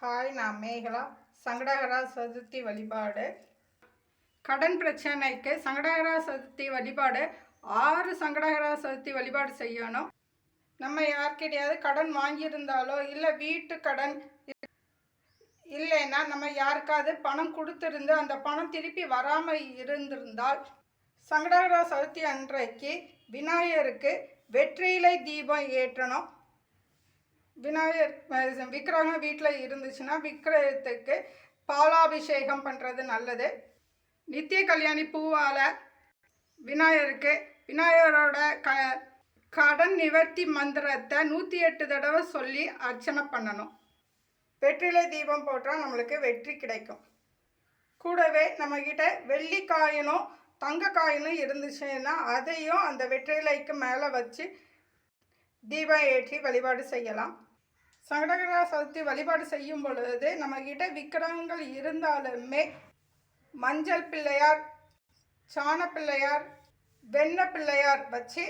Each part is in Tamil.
ஹாய் நான் மேகலா. சங்கடகரா சதுர்த்தி வழிபாடு. கடன் பிரச்சனைக்கு சங்கடகரா சதுர்த்தி வழிபாடு. ஆறு சங்கடகரா சதுர்த்தி வழிபாடு செய்யணும். நம்ம யார்கிட்டையாவது கடன் வாங்கியிருந்தாலோ இல்லை வீட்டு கடன் இல்லைன்னா நம்ம யாருக்காவது பணம் கொடுத்துருந்து அந்த பணம் திருப்பி வராமல் இருந்திருந்தால் சங்கடகரா சதுர்த்தி அன்றைக்கு விநாயகருக்கு வெற்றிலை தீபம் ஏற்றணும். விநாயகர் விக்கிரகம் வீட்டில் இருந்துச்சுன்னா விக்கிரகத்துக்கு பாலாபிஷேகம் பண்ணுறது நல்லது. நித்திய கல்யாணி பூவால் விநாயகருக்கு விநாயகரோட க கடன் நிவர்த்தி மந்திரத்தை நூற்றி எட்டு தடவை சொல்லி அர்ச்சனை பண்ணணும். வெற்றிலை தீபம் போட்டால் நம்மளுக்கு வெற்றி கிடைக்கும். கூடவே நம்மக்கிட்ட வெள்ளிக்காயினும் தங்கக்காயினும் தங்க காயினும் இருந்துச்சுன்னா அதையும் அந்த வெற்றிலைக்கு மேலே வச்சு தீபம் ஏற்றி வழிபாடு செய்யலாம். சங்கடகிரா சதுர்த்தி வழிபாடு செய்யும் பொழுது நம்மக்கிட்ட விக்கிரகங்கள் இருந்தாலுமே மஞ்சள் பிள்ளையார் சாண பிள்ளையார் வெண்ண பிள்ளையார் வச்சு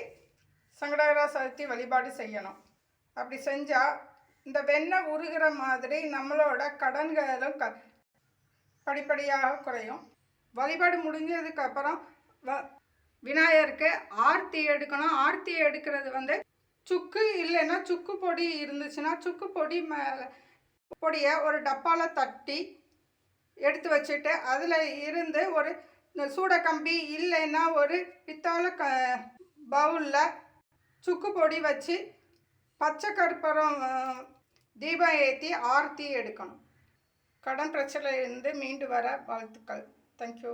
சங்கடகிரா சதுர்த்தி வழிபாடு செய்யணும். அப்படி செஞ்சால் இந்த வெண்ணெய் உருகிற மாதிரி நம்மளோட கடன்களும் க படிப்படியாக குறையும். வழிபாடு முடிஞ்சதுக்கப்புறம் வ விநாயகருக்கு ஆர்த்தி எடுக்கணும். ஆர்த்தி எடுக்கிறது வந்து சுக்கு இல்லைன்னா சுக்கு பொடி இருந்துச்சுன்னா சுக்கு பொடி மேலே பொடியை ஒரு டப்பாவில் தட்டி எடுத்து வச்சுட்டு அதில் இருந்து ஒரு இந்த கம்பி இல்லைன்னா ஒரு பித்தாளை க பவுலில் சுக்கு பொடி வச்சு பச்சை கற்பூரம் தீபம் ஏற்றி ஆர்த்தி எடுக்கணும். கடன் பிரச்சனையிலிருந்து மீண்டு வர வாழ்த்துக்கள். தேங்க்யூ